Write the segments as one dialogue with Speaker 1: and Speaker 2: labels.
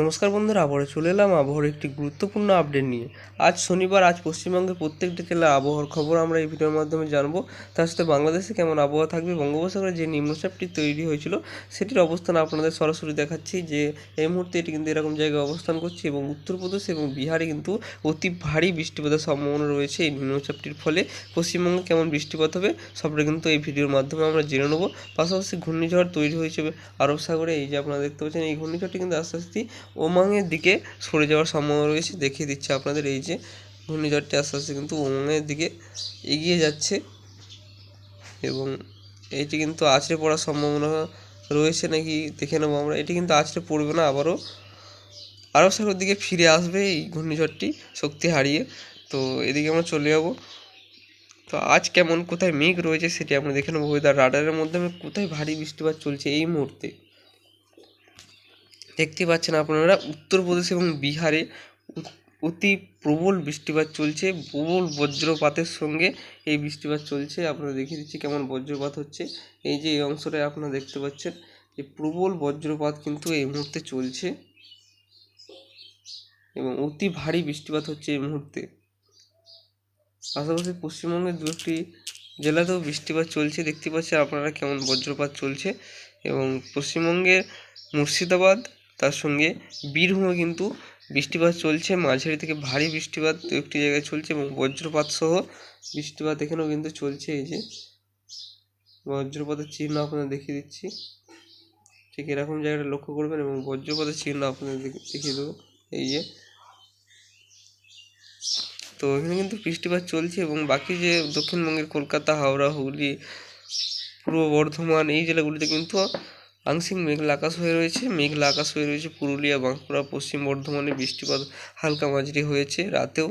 Speaker 1: নমস্কার বন্ধুরা, আবারও চলে এলাম আবহাওয়ার একটি গুরুত্বপূর্ণ আপডেট নিয়ে। আজ শনিবার, আজ পশ্চিমবঙ্গের প্রত্যেকটি জেলার আবহাওয়ার খবর আমরা এই ভিডিওর মাধ্যমে জানব। তার সাথে বাংলাদেশে কেমন আবহাওয়া থাকবে, বঙ্গোপসাগরে যে নিম্নচাপটি তৈরি হয়েছিল, সেটির অবস্থান আপনাদের সরাসরি দেখাচ্ছি যে এই মুহূর্তে এটি কিন্তু এরকম জায়গায় অবস্থান করছে এবং উত্তরপ্রদেশ এবং বিহারে কিন্তু অতি ভারী বৃষ্টিপাতের সম্ভাবনা রয়েছে এই নিম্নচাপটির ফলে। পশ্চিমবঙ্গে কেমন বৃষ্টিপাত হবে, সবটা কিন্তু এই ভিডিওর মাধ্যমে আমরা জেনে নেব। পাশাপাশি ঘূর্ণিঝড় তৈরি হয়েছে আরব সাগরে, এই যে আপনারা দেখতে পাচ্ছেন, এই ঘূর্ণিঝড়টি কিন্তু আস্তে আস্তে ওমাংয়ের দিকে সরে যাওয়ার সম্ভাবনা রয়েছে, দেখিয়ে দিচ্ছে আপনাদের এই যে ঘূর্ণিঝড়টি আস্তে আস্তে কিন্তু ওমাংয়ের দিকে এগিয়ে যাচ্ছে এবং এইটি কিন্তু আছড়ে পড়ার সম্ভাবনা রয়েছে নাকি দেখে নেব আমরা। এটি কিন্তু আছড়ে পড়বে না, আবারও আরব সাগরের দিকে ফিরে আসবে এই ঘূর্ণিঝড়টি শক্তি হারিয়ে। তো এদিকে আমরা চলে যাব। তো আজ কেমন কোথায় মেঘ রয়েছে সেটি আমরা দেখে নেব। ওয়েদার রাডারের মাধ্যমে কোথায় ভারী বৃষ্টিপাত চলছে এই মুহূর্তে? দেখতে পাচ্ছেন আপনারা উত্তরপ্রদেশ এবং বিহারে অতি প্রবল বৃষ্টিপাত চলছে, প্রবল বজ্রপাতের সঙ্গে এই বৃষ্টিপাত চলছে। আপনারা দেখিয়ে দিচ্ছি কেমন বজ্রপাত হচ্ছে। এই যে এই অংশটায় আপনারা দেখতে পাচ্ছেন যে প্রবল বজ্রপাত কিন্তু এই মুহূর্তে চলছে এবং অতি ভারী বৃষ্টিপাত হচ্ছে এই মুহূর্তে। পাশাপাশি পশ্চিমবঙ্গের দু একটি জেলাতেও বৃষ্টিপাত চলছে। দেখতে পাচ্ছেন আপনারা কেমন বজ্রপাত চলছে এবং পশ্চিমবঙ্গের মুর্শিদাবাদ তার সঙ্গে বীরভূমে কিন্তু বৃষ্টিপাত চলছে, মাঝারি থেকে ভারী বৃষ্টিপাত দু একটি জায়গায় চলছে এবং বজ্রপাত সহ বৃষ্টিপাত এখানেও কিন্তু চলছে এই যে। বজ্রপাতের চিহ্ন আপনাদের দেখিয়ে দিচ্ছি। ঠিক এরকম জায়গাটা লক্ষ্য করবেন এবং বজ্রপাতের চিহ্ন আপনাদের দেখিয়ে দেবো। এই যে। তো এখানে কিন্তু বৃষ্টিপাত চলছে এবং বাকি যে দক্ষিণবঙ্গের কলকাতা, হাওড়া, হুগলি, পূর্ব বর্ধমান এই জেলাগুলিতে কিন্তু আংশিক মেঘলা আকাশ হয়ে রয়েছে। মেঘলা আকাশ হয়ে রয়েছে পুরুলিয়া, বাঁকুড়া, পশ্চিম বর্ধমানে বৃষ্টিপাত হালকা মাঝারি হয়েছে রাতেও।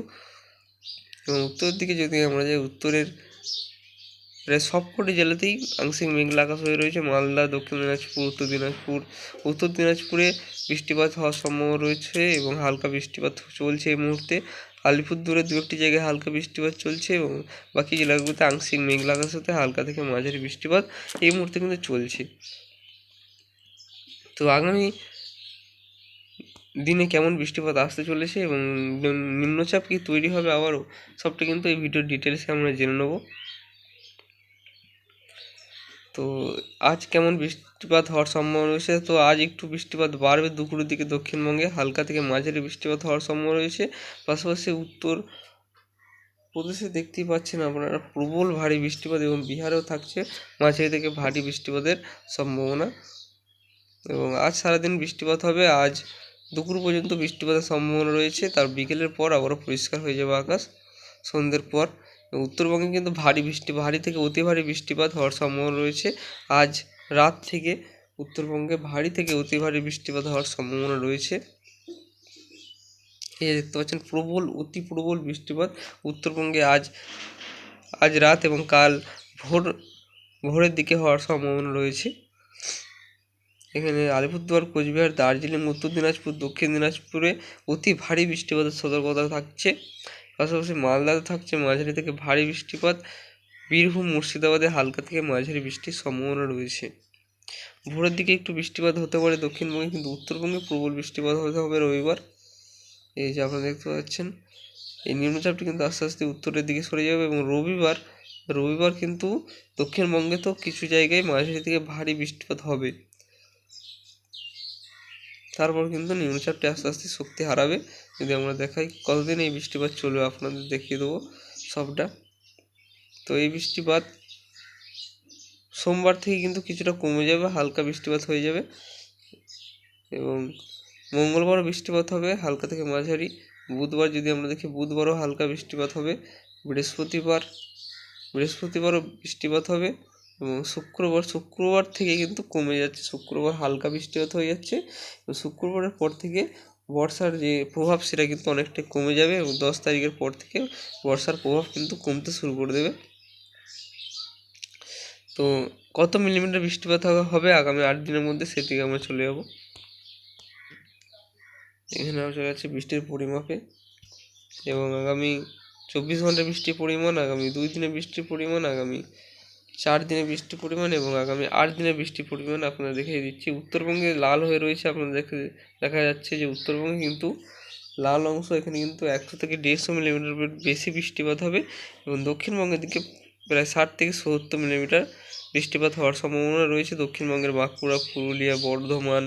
Speaker 1: এবং উত্তরের দিকে যদি আমরা যাই, উত্তরের প্রায় সবকটি জেলাতেই আংশিক মেঘলা আকাশ হয়ে রয়েছে। মালদা, দক্ষিণ দিনাজপুর, উত্তর দিনাজপুর, উত্তর দিনাজপুরে বৃষ্টিপাত হওয়ার সম্ভাবনা রয়েছে এবং হালকা বৃষ্টিপাত চলছে এই মুহূর্তে। আলিপুরদুয়ারে দু একটি জায়গায় হালকা বৃষ্টিপাত চলছে এবং বাকি জেলাগুলোতে আংশিক মেঘলা আকাশের সাথে হালকা থেকে মাঝারি বৃষ্টিপাত এই মুহূর্তে কিন্তু চলছে। তো আগামী দিনে কেমন বৃষ্টিপাত আসতে চলেছে এবং নিম্নচাপ কি তৈরি হবে আবারও, সবটা কিন্তু এই ভিডিওর ডিটেলসে আমরা জেনে নেব। তো আজ কেমন বৃষ্টিপাত হওয়ার সম্ভাবনা রয়েছে? তো আজ একটু বৃষ্টিপাত বাড়বে দুপুরের দিকে দক্ষিণবঙ্গে, হালকা থেকে মাঝারি বৃষ্টিপাত হওয়ার সম্ভাবনা রয়েছে। পাশাপাশি উত্তর প্রদেশে দেখতেই পাচ্ছেন আপনারা প্রবল ভারী বৃষ্টিপাত এবং বিহারেও থাকছে মাঝারি থেকে ভারী বৃষ্টিপাতের সম্ভাবনা। এবং আজ সারাদিন বৃষ্টিপাত হবে। আজ দুপুর পর্যন্ত বৃষ্টিপাতের সম্ভাবনা রয়েছে। তার বিকেলের পর আবারও পরিষ্কার হয়ে যাবে আকাশ সন্ধ্যের পর। উত্তরবঙ্গে কিন্তু ভারী বৃষ্টি, ভারী থেকে অতি ভারী বৃষ্টিপাত হওয়ার সম্ভাবনা রয়েছে। আজ রাত থেকে উত্তরবঙ্গে ভারী থেকে অতি ভারী বৃষ্টিপাত হওয়ার সম্ভাবনা রয়েছে। এই দেখতে পাচ্ছেন, প্রবল, অতি প্রবল বৃষ্টিপাত উত্তরবঙ্গে আজ আজ রাত এবং কাল ভোর, ভোরের দিকে হওয়ার সম্ভাবনা রয়েছে। এখানে আলিপুরদুয়ার, কোচবিহার, দার্জিলিং, উত্তর দিনাজপুর, দক্ষিণ দিনাজপুরে অতি ভারী বৃষ্টিপাতের সতর্কতা থাকছে। পাশাপাশি মালদাতে থাকছে মাঝারি থেকে ভারী বৃষ্টিপাত। বীরভূম, মুর্শিদাবাদে হালকা থেকে মাঝারি বৃষ্টির সম্ভাবনা রয়েছে। ভোরের দিকে একটু বৃষ্টিপাত হতে পারে দক্ষিণবঙ্গে, কিন্তু উত্তরবঙ্গে প্রবল বৃষ্টিপাত হতে হবে রবিবার। এই যে আপনারা দেখতে পাচ্ছেন, এই নিম্নচাপটি কিন্তু আস্তে আস্তে উত্তরের দিকে সরে যাবে এবং রবিবার রবিবার কিন্তু দক্ষিণবঙ্গে তো কিছু জায়গায় মাঝারি থেকে ভারী বৃষ্টিপাত হবে। তারপর কিন্তু নিম্নচাপটি আস্তে আস্তে শক্তি হারাবে। যদি আমরা দেখাই কতদিন এই বৃষ্টিপাত চলবে, আপনাদের দেখিয়ে দেবো সবটা। তো এই বৃষ্টিপাত সোমবার থেকে কিন্তু কিছুটা কমে যাবে, হালকা বৃষ্টিপাত হয়ে যাবে এবং মঙ্গলবারও বৃষ্টিপাত হবে, হালকা থেকে মাঝারি। বুধবার যদি আমরা দেখি, বুধবারও হালকা বৃষ্টিপাত হবে, বৃহস্পতিবার, বৃহস্পতিবারও বৃষ্টিপাত হবে। এবং শুক্রবার শুক্রবার থেকে কিন্তু কমে যাচ্ছে। শুক্রবার হালকা বৃষ্টিপাত হয়ে যাচ্ছে। এবং শুক্রবারের পর থেকে বর্ষার যে প্রভাব, সেটা কিন্তু অনেকটাই কমে যাবে এবং দশ তারিখের পর থেকে বর্ষার প্রভাব কিন্তু কমতে শুরু করে দেবে। তো কত মিলিমিটার বৃষ্টিপাত হবে- আগামী আট দিনের মধ্যে সেদিকে আমরা চলে যাব। এখানে আমরা চলে যাচ্ছি বৃষ্টির পরিমাপে। এবং আগামী চব্বিশ ঘণ্টা বৃষ্টির পরিমাণ, আগামী দুই দিনে বৃষ্টির পরিমাণ, আগামী চার দিনে বৃষ্টির পরিমাণ এবং আগামী আট দিনে বৃষ্টির পরিমাণ আপনারা দেখিয়ে দিচ্ছি। উত্তরবঙ্গে লাল হয়ে রয়েছে আপনারা দেখে দেখা যাচ্ছে যে উত্তরবঙ্গে কিন্তু লাল অংশ এখানে কিন্তু একশো থেকে দেড়শো মিলিমিটার বেশি বৃষ্টিপাত হবে এবং দক্ষিণবঙ্গের দিকে প্রায় ষাট থেকে সত্তর মিলিমিটার বৃষ্টিপাত হওয়ার সম্ভাবনা রয়েছে। দক্ষিণবঙ্গের বাঁকুড়া, পুরুলিয়া, বর্ধমান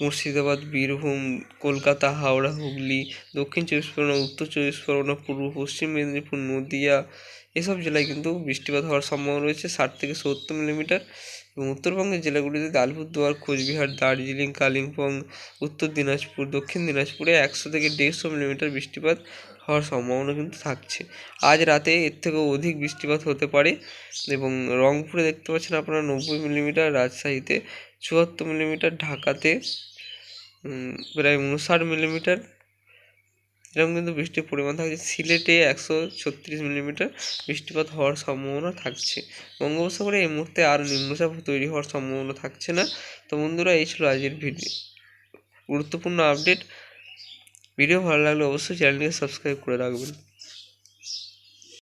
Speaker 1: মুর্শিদাবাদ, বীরভূম, কলকাতা, হাওড়া, হুগলি, দক্ষিণ চব্বিশ পরগনা, উত্তর চব্বিশ পরগনা, পূর্ব পশ্চিম মেদিনীপুর, নদিয়া এসব জেলায় কিন্তু বৃষ্টিপাত হওয়ার সম্ভাবনা রয়েছে ষাট থেকে সত্তর মিলিমিটার এবং উত্তরবঙ্গের জেলাগুলিতে আলিপুরদুয়ার কোচবিহার, দার্জিলিং, কালিম্পং, উত্তর দিনাজপুর, দক্ষিণ দিনাজপুরে একশো থেকে দেড়শো মিলিমিটার বৃষ্টিপাত হওয়ার সম্ভাবনা কিন্তু থাকছে। আজ রাতে এর থেকেও অধিক বৃষ্টিপাত হতে পারে এবং রংপুরে দেখতে পাচ্ছেন আপনারা নব্বই মিলিমিটার, রাজশাহীতে চুয়াত্তর মিলিমিটার ঢাকাতে প্রায় উনষাট মিলিমিটার। এরকম কিন্তু বৃষ্টির পরিমাণ থাকছে। সিলেটে একশো ছত্রিশ মিলিমিটার বৃষ্টিপাত হওয়ার সম্ভাবনা থাকছে। বঙ্গোপসাগরে এই মুহূর্তে আর নিম্নচাপ তৈরি হওয়ার সম্ভাবনা থাকছে না। তো বন্ধুরা, এই ছিল আজকের ভিডিও। গুরুত্বপূর্ণ আপডেট। ভিডিও ভালো লাগলে অবশ্যই চ্যানেলটিকে সাবস্ক্রাইব করে রাখবেন।